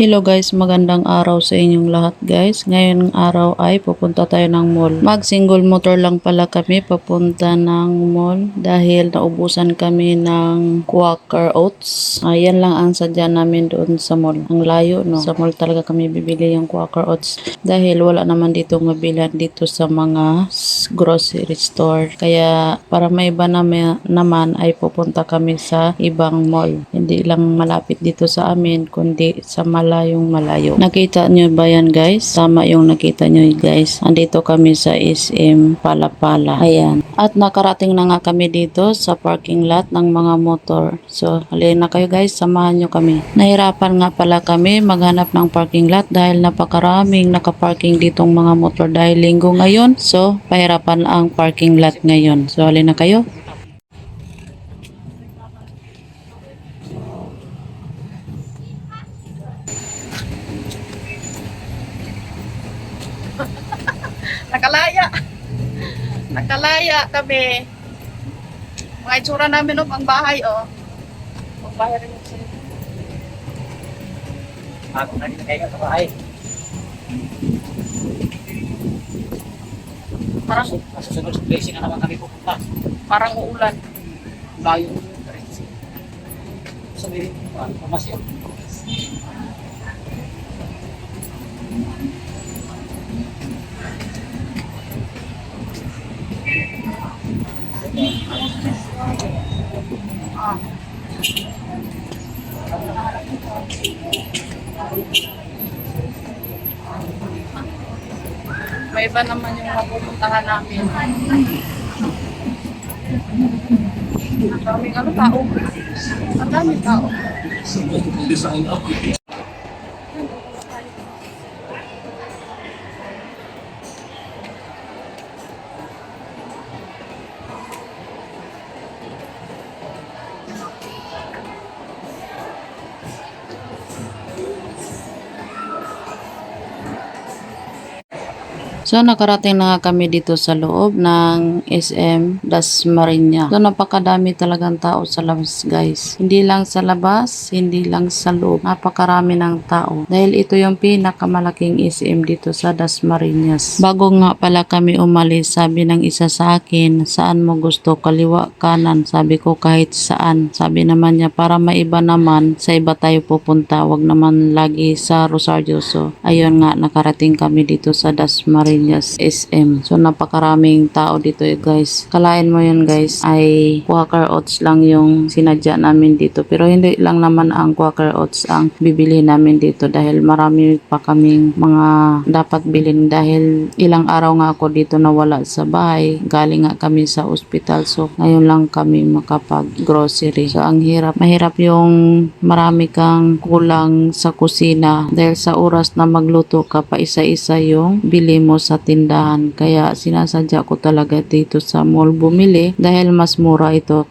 Hello guys, magandang araw sa inyong lahat guys. Ngayong araw ay pupunta tayo ng mall. Mag single motor lang pala kami papunta ng mall dahil naubusan kami ng Quaker Oats. Ayan lang ang sadya namin doon sa mall. Ang layo no. Sa mall talaga kami bibili yung Quaker Oats dahil wala naman dito mabilan dito sa mga grocery store. Kaya para may iba naman, naman ay pupunta kami sa ibang mall. Hindi lang malapit dito sa amin kundi sa malayong malayo. Nakita nyo ba yan guys? Tama yung nakita nyo guys. Andito kami sa SM Palapala. Ayan. At nakarating na nga kami dito sa parking lot ng mga motor. So, halina kayo guys, samahan nyo kami. Nahirapan nga pala kami maghanap ng parking lot dahil napakaraming nakaparking ditong mga motor dahil linggo ngayon. So, pahirapan ang parking lot ngayon. So, halina kayo. Kami. Mga itsura namin oh, ang bahay oh. Ang bahay rin yung. Ako na rin kayo sa bahay. Parang, Sa susunod sa blessing na naman kami pupunta. parang uulan. Layo. Sabihin, ano, pamasya. May iba naman yung mapupuntahan namin. Ang daming ano, tao. Ang daming tao. So nakarating na nga kami dito sa loob ng SM Dasmariñas. So napakadami talagang tao sa labas guys. Hindi lang sa labas, hindi lang sa loob. Napakarami ng tao. Dahil ito yung pinakamalaking SM dito sa Dasmariñas. Bago nga pala kami umalis, sabi ng isa sa akin, saan mo gusto? Kaliwa, kanan. Sabi ko kahit saan. Sabi naman niya, para maiba naman, sa iba tayo pupunta. Wag naman lagi sa Rosario. So ayun nga, nakarating kami dito sa Dasmariñas SM. So napakaraming tao dito eh, guys. Kalain mo yun guys ay Quaker Oats lang yung sinadya namin dito. Pero hindi lang naman ang Quaker Oats ang bibili namin dito dahil marami pa kaming mga dapat bilhin dahil ilang araw nga ako dito nawala sa bahay. Galing nga kami sa ospital. So ngayon lang kami makapag grocery. So ang hirap. Mahirap yung marami kang kulang sa kusina dahil sa oras na magluto ka pa isa-isa yung bili mo sa tindahan. Kaya sinasadya ko talaga dito sa mall bumili dahil mas mura ito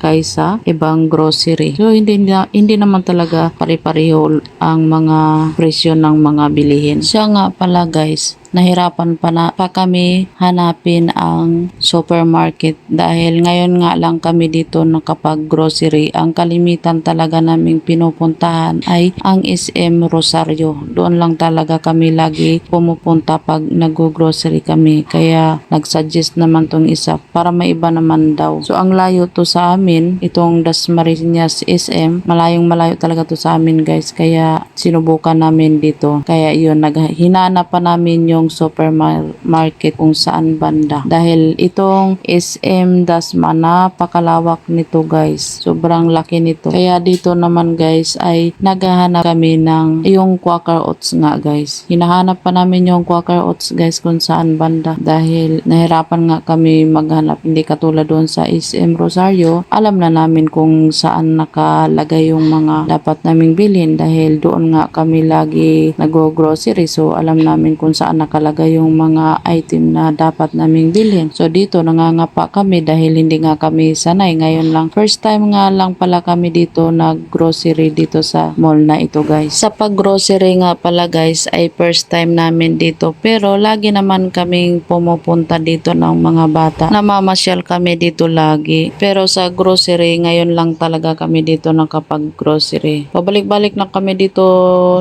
kaysa ibang grocery. So hindi na, hindi naman talaga pare-pareho ang mga presyo ng mga bilihin. Siya nga pala guys, nahirapan pa na pa kami hanapin ang supermarket dahil ngayon nga lang kami dito nakapag grocery ang kalimitan talaga naming pinupuntahan ay ang SM Rosario. Doon lang talaga kami lagi pumupunta pag nag-grocery kami. Kaya nagsuggest naman tong isa para may iba naman daw. So ang layo to sa amin itong Dasmariñas SM malayong malayo talaga to sa amin guys. Kaya sinubukan namin dito. Kaya yun naghinanap pa namin yung supermarket kung saan banda. Dahil itong SM Dasma napakalawak nito guys. Sobrang laki nito. Kaya dito naman guys ay naghahanap kami ng yung Quaker Oats nga guys. Hinahanap pa namin yung Quaker Oats guys kung saan banda. Dahil nahirapan nga kami maghanap. Hindi katulad doon sa SM Rosario. Alam na namin kung saan nakalagay yung mga dapat naming bilhin dahil doon nga kami lagi nag-grocery. So alam namin kung saan nakalagay nakalagay yung mga item na dapat naming bilhin. So dito nangangapa kami dahil hindi nga kami sanay. Ngayon lang, first time nga lang pala kami dito nag-grocery dito sa mall na ito guys. Sa pag-grocery nga pala guys ay first time namin dito pero lagi naman kaming pumupunta dito ng mga bata. Namamasyal kami dito lagi. Pero sa grocery ngayon lang talaga kami dito nakapag-grocery. Pabalik-balik na kami dito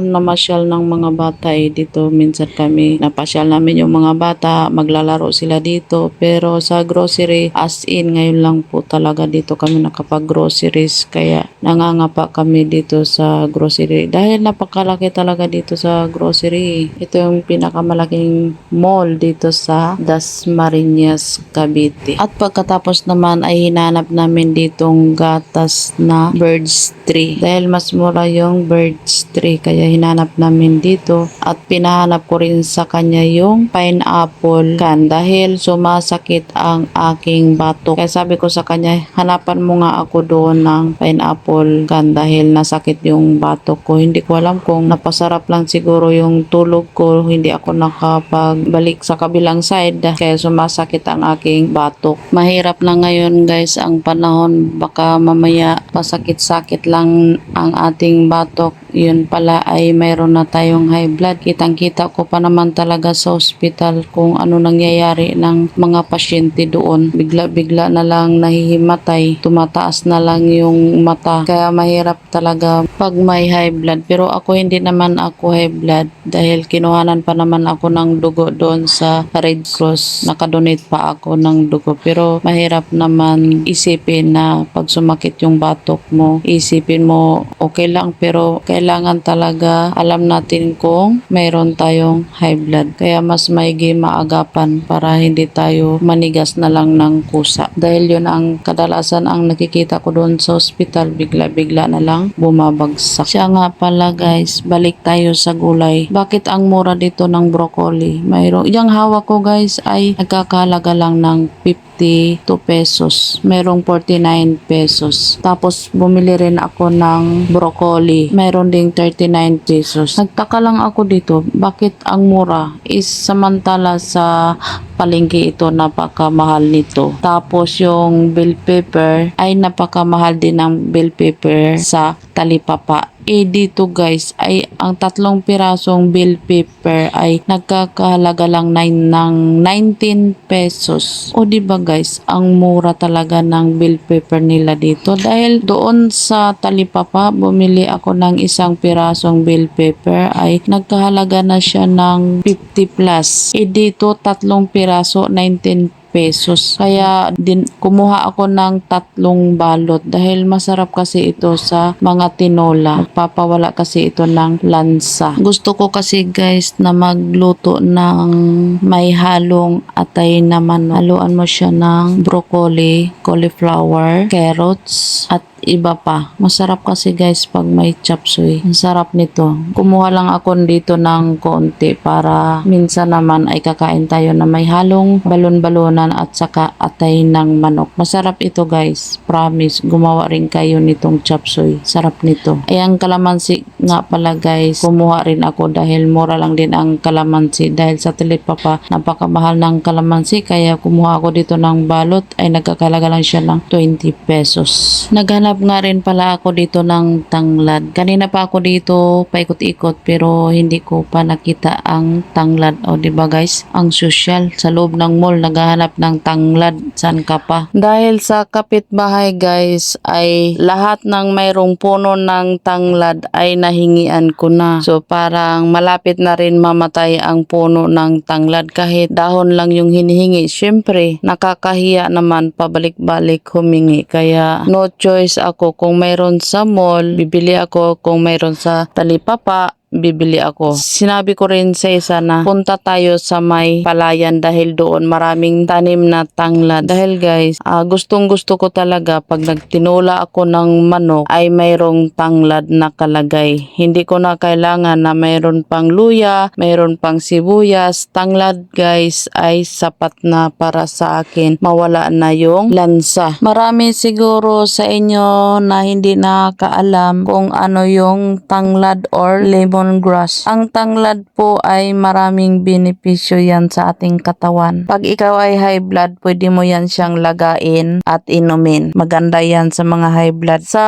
namasyal ng mga bata eh. Dito minsan kami napasyal namin yung mga bata, maglalaro sila dito. Pero sa grocery, as in ngayon lang po talaga dito kami nakapag-groceries. Kaya nangangapa kami dito sa grocery. Dahil napakalaki talaga dito sa grocery. Ito yung pinakamalaking mall dito sa Dasmariñas, Cavite. At pagkatapos naman ay hinanap namin ditong gatas na birds tree. Dahil mas mura yung birds tree kaya hinanap namin dito at pinahanap ko rin sa kanya yung pineapple can dahil sumasakit ang aking batok. Kaya sabi ko sa kanya, hanapan mo nga ako doon ng pineapple can dahil nasakit yung batok ko. Hindi ko alam kung napasarap lang siguro yung tulog ko. Hindi ako nakapagbalik sa kabilang side kaya sumasakit ang aking batok. Mahirap na ngayon guys ang panahon. Baka mamaya pasakit-sakit lang ang ating batok. Yun pala ay mayroon na tayong high blood. Kitang-kita ko pa naman talaga sa hospital kung ano nangyayari ng mga pasyente doon. Bigla-bigla na lang nahihimatay. Tumataas na lang yung mata. Kaya mahirap talaga pag may high blood. Pero ako hindi naman ako high blood dahil kinuhanan pa naman ako ng dugo doon sa Red Cross. Nakadonate pa ako ng dugo. Pero mahirap naman isipin na pag sumakit yung batok mo, isipin mo okay lang pero kailangan talaga alam natin kung mayroon tayong high blood. Kaya mas maigi maagapan para hindi tayo manigas na lang ng kusa. Dahil yun ang kadalasan ang nakikita ko doon sa hospital, bigla-bigla na lang bumabagsak. Siya nga pala guys, balik tayo sa gulay. Bakit ang mura dito ng broccoli? Mayroon, yung hawak ko guys ay nagkakalaga lang ng 52 pesos. Merong 49 pesos. Tapos bumili rin ako ng broccoli. Meron ding 39 pesos. Nagtaka lang ako dito, bakit ang mura is samantala sa palengke ito napakamahal nito. Tapos yung bell pepper ay napakamahal din ng bell pepper sa talipapa. Eh dito guys ay ang tatlong pirasong bell pepper ay nagkakahalaga lang ng 19 pesos. O di ba guys, ang mura talaga ng bell pepper nila dito dahil doon sa talipapa bumili ako ng isang pirasong bell pepper ay nagkahalaga na siya ng 50 plus. Eh dito tatlong piraso 19 pesos. Kaya din kumuha ako ng tatlong balot dahil masarap kasi ito sa mga tinola. Papawala kasi ito ng lansa. Gusto ko kasi guys na magluto ng may halong atay naman. Haluan mo siya ng broccoli, cauliflower, carrots, at iba pa. Masarap kasi guys pag may chop. Ang sarap nito. Kumuha lang ako dito ng konti para minsan naman ay kakain tayo na may halong balon-balonan at saka atay ng manok. Masarap ito guys. Promise. Gumawa rin kayo nitong chop. Sarap nito. Ay ang kalamansi nga pala guys. Kumuha rin ako dahil mura lang din ang kalamansi. Dahil sa Tilipapa napakamahal ng kalamansi kaya kumuha ako dito ng balot ay nagkakalaga lang siya ng 20 pesos. Naghanap nga rin pala ako dito ng tanglad. Kanina pa ako dito paikot-ikot pero hindi ko pa nakita ang tanglad. O ba guys? Ang social sa loob ng mall naghahanap ng tanglad. San ka pa? Dahil sa kapitbahay guys ay lahat ng mayroong puno ng tanglad ay nahingian ko na. So parang malapit na rin mamatay ang puno ng tanglad kahit dahon lang yung hinihingi. Syempre nakakahiya naman pabalik-balik humingi. Kaya no choice ako kung mayroon sa mall, bibili ako kung mayroon sa talipapa, bibili ako. Sinabi ko rin sa isa na punta tayo sa may palayan dahil doon maraming tanim na tanglad. Dahil guys, ah, gustong gusto ko talaga pag nagtinula ako ng manok ay mayroong tanglad na kalagay. Hindi ko na kailangan na mayroon pang luya, mayroon pang sibuyas. Tanglad guys ay sapat na para sa akin. Mawala na yung lansa. Marami siguro sa inyo na hindi nakakaalam kung ano yung tanglad or lemon lemongrass. Ang tanglad po ay maraming benepisyo yan sa ating katawan. Pag ikaw ay high blood, pwede mo yan siyang lagain at inumin. Maganda yan sa mga high blood. Sa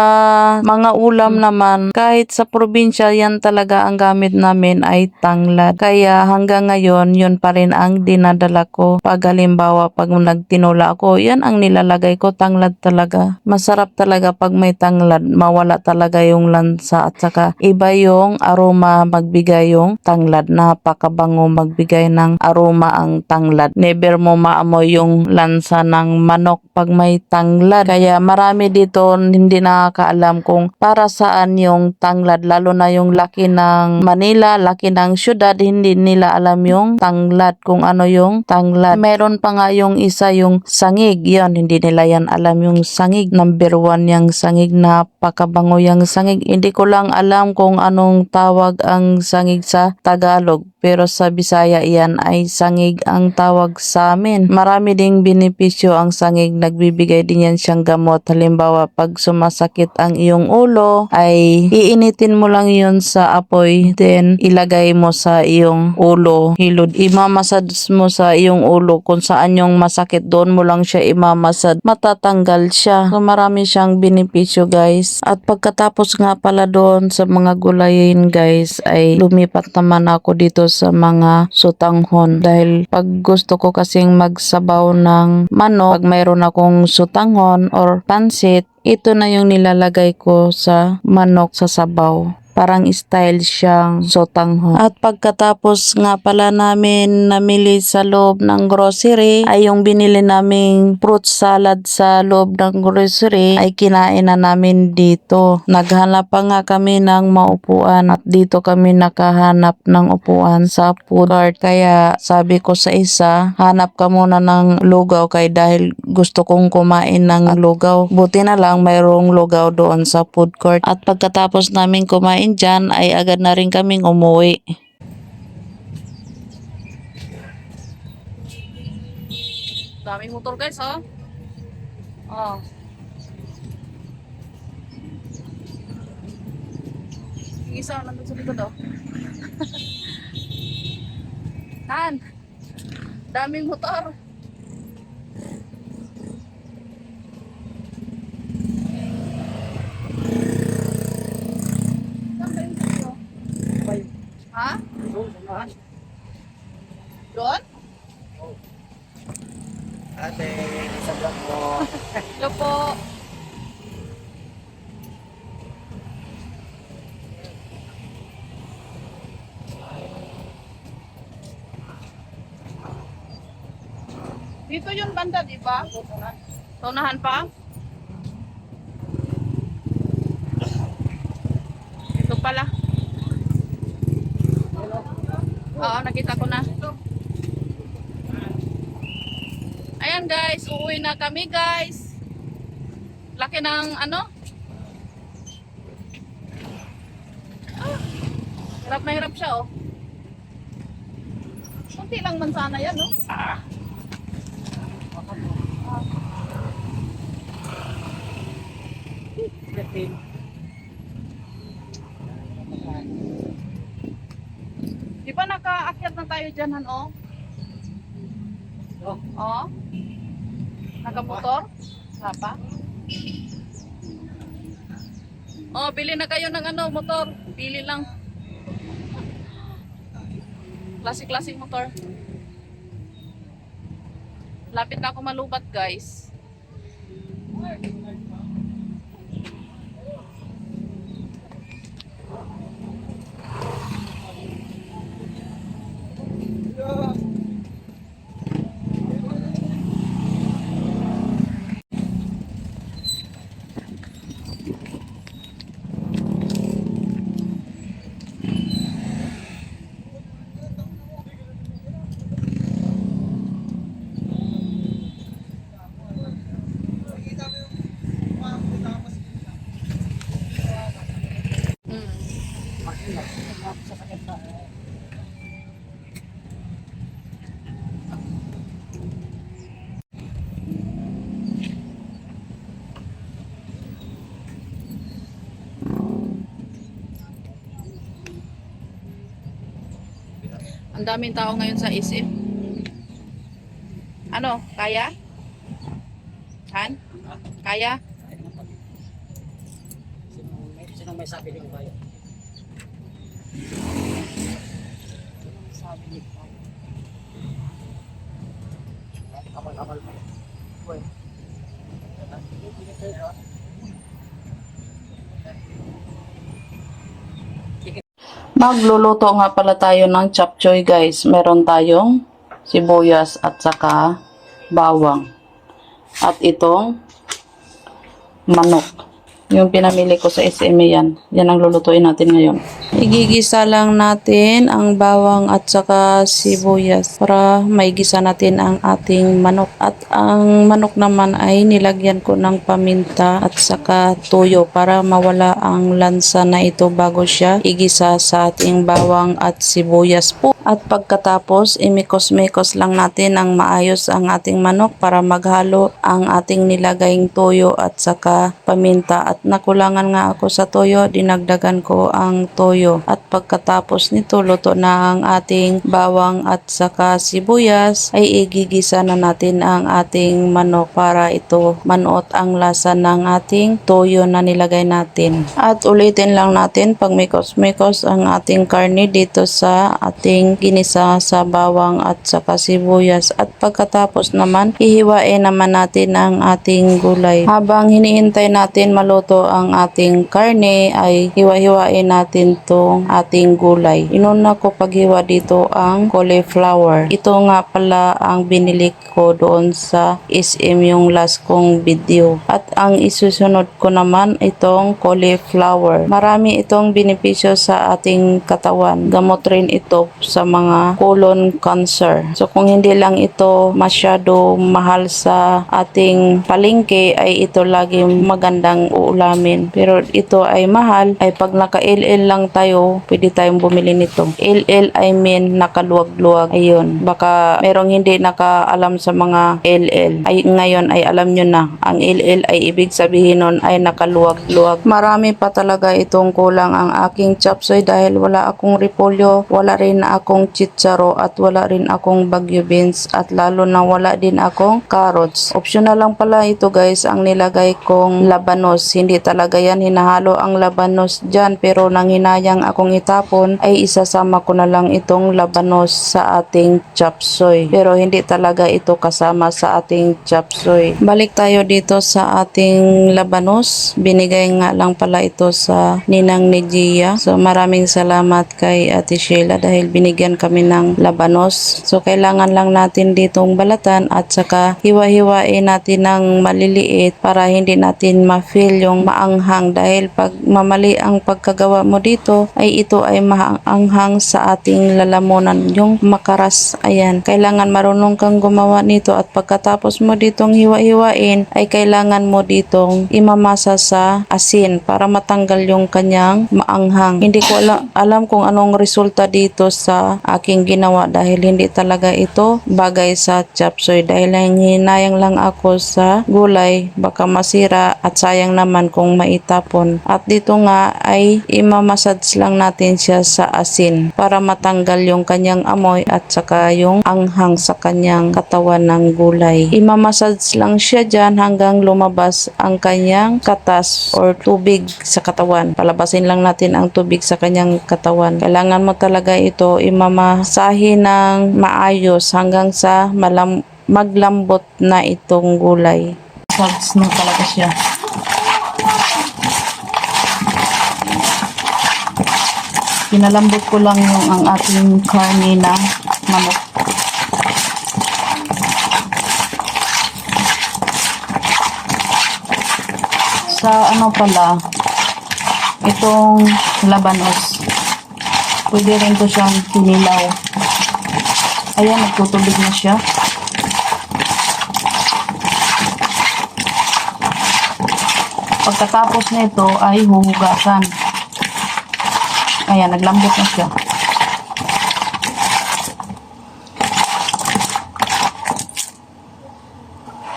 mga ulam naman, kahit sa probinsya, yan talaga ang gamit namin ay tanglad. Kaya hanggang ngayon, yun pa rin ang dinadala ko. Pag halimbawa, pag nagtinola ako, yan ang nilalagay ko, tanglad talaga. Masarap talaga pag may tanglad, mawala talaga yung lansa at saka iba yung aroma magbigay yung tanglad. Napakabango magbigay ng aroma ang tanglad. Never mo maamoy yung lansa ng manok pag may tanglad. Kaya marami dito hindi nakakaalam kung para saan yung tanglad. Lalo na yung laki ng Manila, laki ng syudad, hindi nila alam yung tanglad kung ano yung tanglad. Meron pa nga yung isa yung sangig. Yan, hindi nila yan alam yung sangig. Number one yung sangig. Napakabango yung sangig. Hindi ko lang alam kung anong tawag ang sangig sa Tagalog. Pero sa Bisaya yan ay sangig ang tawag sa amin. Marami ding benepisyo ang sangig. Nagbibigay din yan siyang gamot. Halimbawa, pag sumasakit ang iyong ulo, ay iinitin mo lang yun sa apoy. Then, ilagay mo sa iyong ulo. Hilod. Imamasad mo sa iyong ulo. Kung saan yung masakit, doon mo lang siya imamasad. Matatanggal siya. So, marami siyang benepisyo, guys. At pagkatapos nga pala doon sa mga gulayin, guys, ay lumipat naman ako dito sa mga sutanghon. Dahil pag gusto ko kasing magsabaw ng manok, pag mayroon akong sutanghon or pansit, ito na yung nilalagay ko sa manok sa sabaw. Parang style siyang sotanghon. At pagkatapos nga pala namin namili sa loob ng grocery, ay yung binili naming fruit salad sa loob ng grocery, ay kinain na namin dito. Naghanap pa nga kami ng maupuan at dito kami nakahanap ng upuan sa food court. Kaya sabi ko sa isa, hanap ka muna ng lugaw kay dahil gusto kong kumain ng lugaw. Buti na lang mayroong lugaw doon sa food court. At pagkatapos namin kumain dyan, ay agad na rin kaming umuwi. Daming motor guys, oh. Oh. Yung isa nandun sa likod, oh. Tan. Daming motor. Saan ba yung sa'yo? Ha? Doon? Ate, isang vlog mo. Hello po. Dito yung banda, di ba? Tunahan pa? Ito pala. Oo, nakita ko na. Ayan guys, uuwi na kami guys. Laki ng ano? Ah, hirap na hirap siya oh. Kunti lang man sana yan no? Di ba nakaakyat na tayo dyan han oh? Oh, Oo. Nakamotor? Wala pa? Oh, bili na kayo ng ano, motor. Bili lang. Classic-classic motor. Lapit na ako malubat, guys. Ang daming tao ngayon sa isip. Ano? Kaya? Han? Kaya? Sino, may, sabi yung kaya? Sabi ni Kaya. Kapal-kapal pa. Uy. Magluluto nga pala tayo ng chapchoy guys. Meron tayong sibuyas at saka bawang. At itong manok. Yung pinamili ko sa SM yan. Yan ang lulutuin natin ngayon. Igigisa lang natin ang bawang at saka sibuyas para may gisa natin ang ating manok. At ang manok naman ay nilagyan ko ng paminta at saka tuyo para mawala ang lansa na ito bago siya igisa sa ating bawang at sibuyas po. At pagkatapos, imikos-mikos lang natin ang maayos ang ating manok para maghalo ang ating nilagayng toyo at saka paminta. At nakulangan nga ako sa toyo, dinagdagan ko ang toyo. At pagkatapos nito, luto na ang ating bawang at saka sibuyas, ay igigisa na natin ang ating manok para ito manuot ang lasa ng ating toyo na nilagay natin. At ulitin lang natin pag mikos-mikos ang ating karne dito sa ating ginisa sa bawang at saka sibuyas. At pagkatapos naman, hihiwain naman natin ang ating gulay. Habang hiniintay natin maluto ang ating karne, ay hiwa-hiwain natin tong ating gulay. Inuna ko paghiwa dito ang cauliflower. Ito nga pala ang binili ko doon sa SM yung last kong video. At ang isusunod ko naman itong cauliflower. Marami itong benepisyo sa ating katawan. Gamot rin ito sa mga colon cancer. So kung hindi lang ito masyado mahal sa ating palengke ay ito lagi magandang uulamin. Pero ito ay mahal ay pag naka-LL lang tayo pwede tayong bumili nito. LL I mean nakaluwag-luwag. Ayun. Baka merong hindi nakaalam sa mga LL. Ay ngayon ay alam nyo na. Ang LL ay ibig sabihin nun ay nakaluwag-luwag. Marami pa talaga itong kulang ang aking chapsoy dahil wala akong repolyo, wala rin akong chitsaro at wala rin akong bagyo beans at lalo na wala din akong carrots. Optional lang pala ito guys ang nilagay kong labanos. Hindi talaga yan hinahalo ang labanos dyan pero nang hinayang akong itapon ay isasama ko na lang itong labanos sa ating chapsoy. Pero hindi talaga ito kasama sa ating chapsoy. Balik tayo dito sa ating labanos. Binigay nga lang pala ito sa ninang ni Gia. So maraming salamat kay Ate Sheila dahil binigyan kami ng labanos. So kailangan lang natin ditong balatan at saka hiwa-hiwain natin ng maliliit para hindi natin ma-feel yung maanghang dahil pag mamali ang pagkagawa mo dito ay ito ay maanghang sa ating lalamunan yung makaras. Ayan kailangan marunong kang gumawa nito at pagkatapos mo ditong hiwa-hiwain ay kailangan mo ditong imamasa sa asin para matanggal yung kanyang maanghang. Hindi ko alam, alam kung anong resulta dito sa aking ginawa dahil hindi talaga ito bagay sa chapsoy. Dahil hinayang lang ako sa gulay baka masira at sayang naman kung maitapon at dito nga ay imamassage lang natin siya sa asin para matanggal yung kanyang amoy at saka yung anghang sa kanyang katawan ng gulay imamassage lang siya dyan hanggang lumabas ang kanyang katas or tubig sa katawan palabasin lang natin ang tubig sa kanyang katawan kailangan mo talaga ito imamasahe ng maayos hanggang sa malam maglambot na itong gulay. Massage na talaga siya. Pinalambot ko lang yung ang ating karne na manok. Sa ano pala, itong labanos, pwede rin ko siyang tinilaw. Ayan, nagtutubig na siya. Pagkatapos nito ay huhugasan. Ayan, naglambot na siya.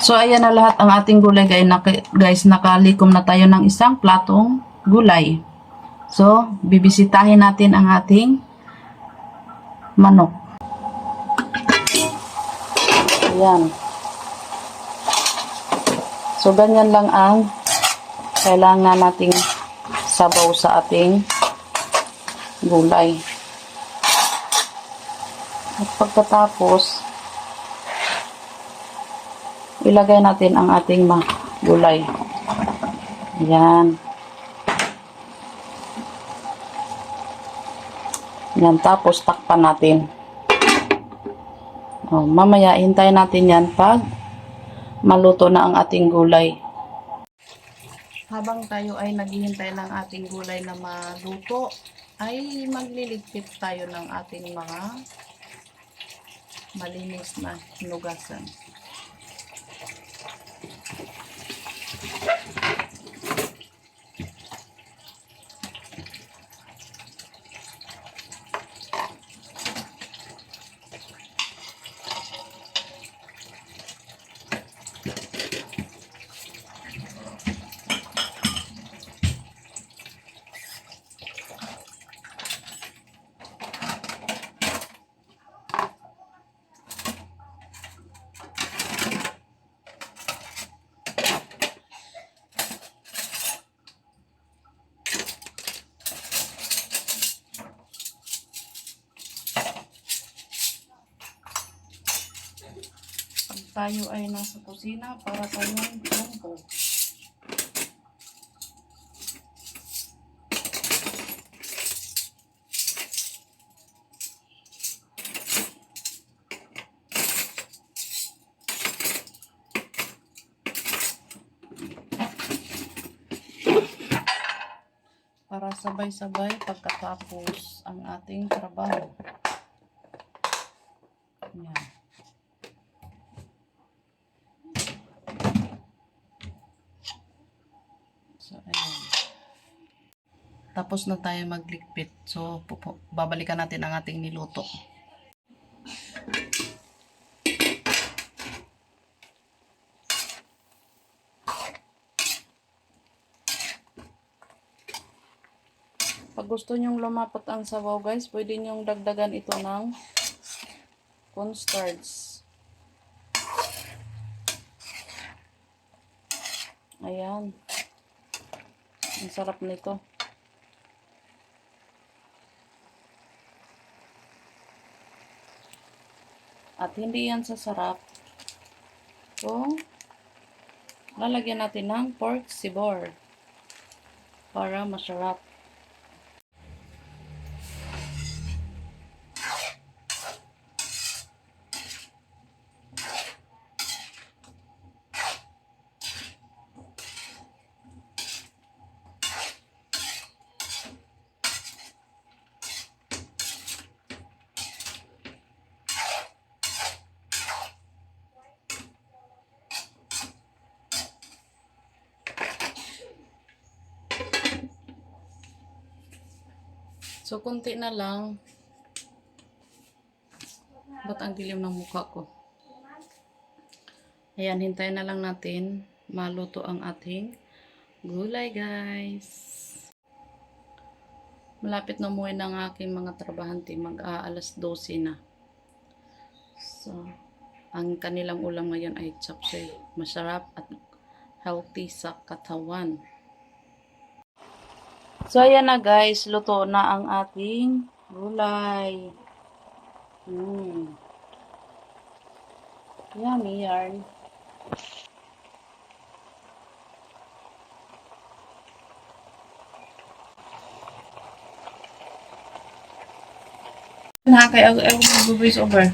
So, ayan na lahat ang ating gulay. Guys, Naka- guys, nakalikom na tayo ng isang platong gulay. So, bibisitahin natin ang ating manok. Ayan. So, ganyan lang ang kailangan nating sabaw sa ating gulay. At pagkatapos, ilagay natin ang ating ma- gulay. Ayan. Yan, tapos takpan natin. Oh, mamaya, hintayin natin yan pag maluto na ang ating gulay. Habang tayo ay naghihintay ng ating gulay na maluto, ay magliligpit tayo ng ating mga malinis na hinugasan. Pag tayo ay nasa kusina, para tayong lumpo. para sabay-sabay pagkatapos ang ating trabaho. Yan. So, ayan. Tapos na tayo maglikpit. So, babalikan natin ang ating niluto. Pag gusto nyong lumapot ang sabaw guys, pwede nyong dagdagan ito ng cornstarch. Ayan. Ang sarap nito. At hindi yan sasarap kung lalagyan natin ng pork sibor para masarap. So, konti na lang. Ba't ang dilim ng mukha ko? Ayan, hintayin na lang natin maluto ang ating gulay, guys. Malapit na umuwi ng aking mga trabahante. Mag-aalas 12 na. So, ang kanilang ulam ngayon ay chapsay. Masarap at healthy sa katawan. So, ayan na guys. Luto na ang ating gulay. Mm. Yummy yarn. Na kay ako mag-voice over.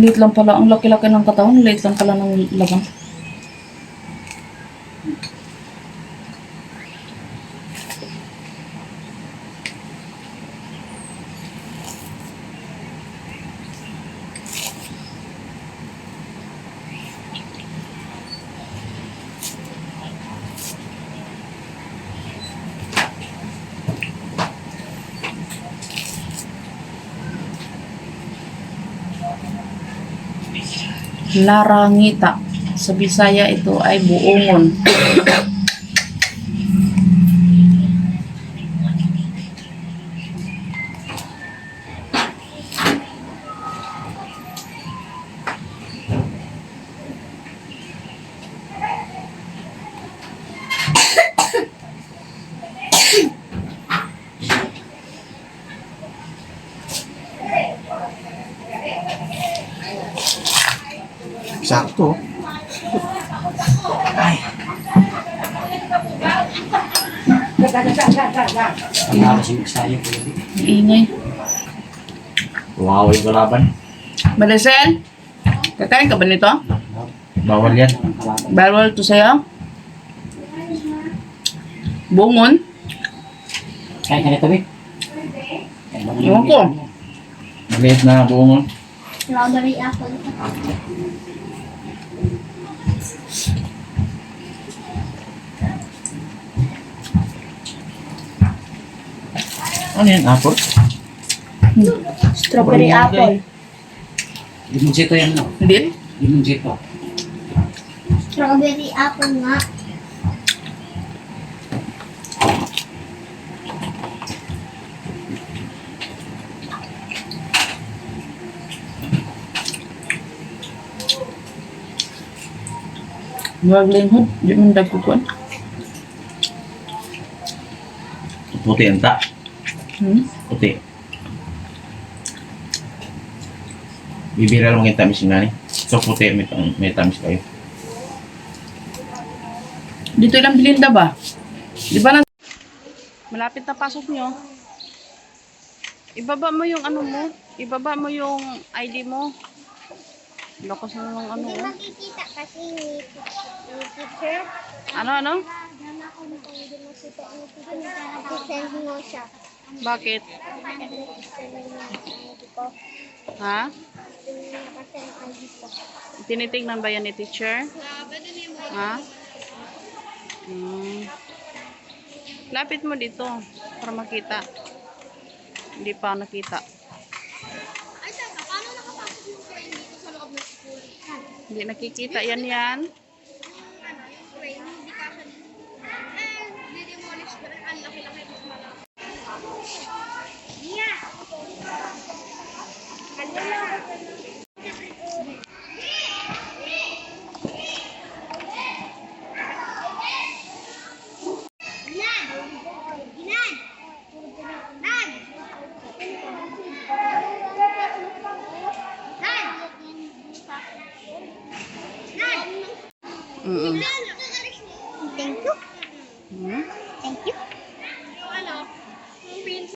Liit lang pala. Ang laki-laki ng katawan. Liit lang pala ng labang. Larangita. Sa Bisaya ito ay buongon. Ay. Ang alas yung sayo ko yun. Ingay. Wow, yung kalaban. Maricel, kakain ka ba nito? Bawal yan. Bawal to sa'yo? Bungon? Kaya ka nito, Vic. Ewan ko. Maliit na mo. Strawberry apple. Ano yan? Apple? Strawberry Bunga, apple. Limonsito yan, no? Hindi. Limonsito. Strawberry apple nga. Huwag linghod. Di mo dagkukuan. Puti ang ta. Hmm? Puti. Bibira lang mga tamis nga ni. So puti, may, may tamis kayo. Dito ilang bilinda ba? Di ba na... Malapit na pasok nyo. Ibaba mo yung ano mo. Ibaba mo yung ID mo. Lakas na ng ano. Hindi makikita kasi ni, teacher. Ano, ano? Dama ko nung hindi mo teacher. Send mo siya. Bakit? Ha? Tinitingnan ba yan ni teacher? Ha? Hmm. Lapit mo dito para makita. Hindi pa nakita. Hindi nakikita yan yan.